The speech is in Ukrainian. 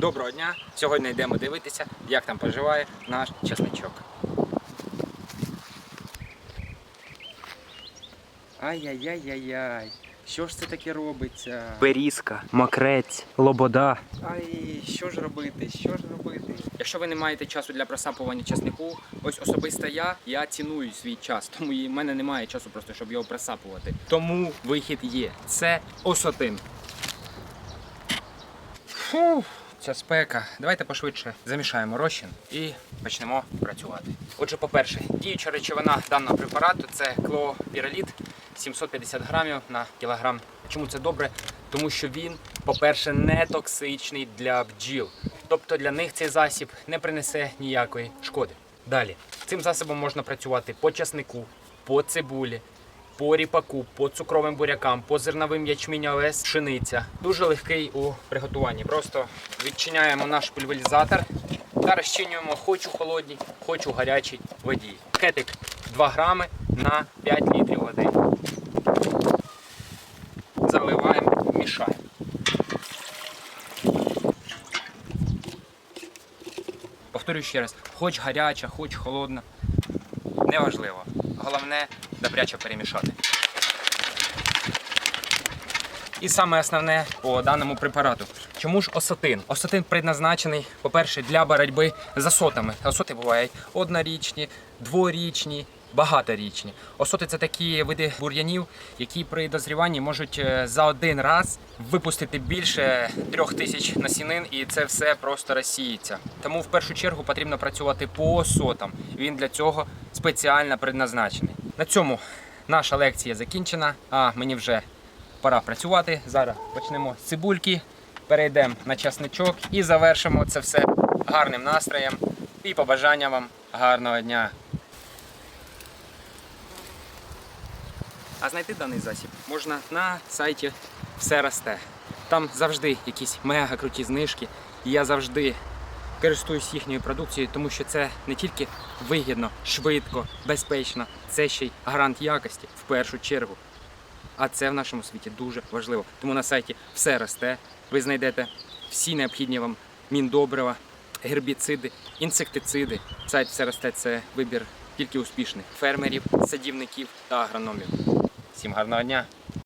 Доброго дня! Сьогодні йдемо дивитися, як там поживає наш чесничок. Ай-яй-яй-яй-яй. Що ж це таке робиться? Берізка, макрець, лобода. Ай, що ж робити? Що ж робити? Якщо ви не маєте часу для просапування часнику, ось особисто я, я ціную свій час, тому і в мене немає часу просто, щоб його просапувати. Тому вихід є. Це осотин. Фух, ця спека. Давайте пошвидше замішаємо розчин і почнемо працювати. Отже, по-перше, діюча речовина даного препарату це клопіраліт 750 грамів на кілограм. Чому це добре? Тому що він, по-перше, не токсичний для бджіл. Тобто для них цей засіб не принесе ніякої шкоди. Далі, цим засобом можна працювати по часнику, по цибулі, по ріпаку, по цукровим бурякам, по зерновим ячмінь, овес, пшениця. Дуже легкий у приготуванні. Просто відчиняємо наш пульверізатор та розчинюємо хоч у холодній, хоч у гарячій воді. Пакетик 2 грами на 5 літрів води. Заливаємо, мішаємо. Повторюю ще раз, хоч гаряча, хоч холодна, неважливо. Головне добряче перемішати. І саме основне по даному препарату. Чому ж осотин? Осотин предназначений, по-перше, для боротьби з осотами. Осоти бувають однорічні, дворічні, багаторічні. Осоти це такі види бур'янів, які при дозріванні можуть е, за один раз випустити більше трьох тисяч насінин, і це все просто розсіється. Тому в першу чергу потрібно працювати по осотам. Він для цього спеціально предназначений. На цьому наша лекція закінчена. А мені вже пора працювати. Зараз почнемо з цибульки, перейдемо на часничок і завершимо це все гарним настроєм і побажанням вам гарного дня. А знайти даний засіб можна на сайті Все росте. Там завжди якісь мега круті знижки. І я завжди користуюсь їхньою продукцією, тому що це не тільки вигідно, швидко, безпечно, це ще й гарант якості в першу чергу. А це в нашому світі дуже важливо. Тому на сайті все росте. Ви знайдете всі необхідні вам міндобрива, гербіциди, інсектициди. Сайт все росте це вибір тільки успішних фермерів, садівників та агрономів. Всім гарного дня!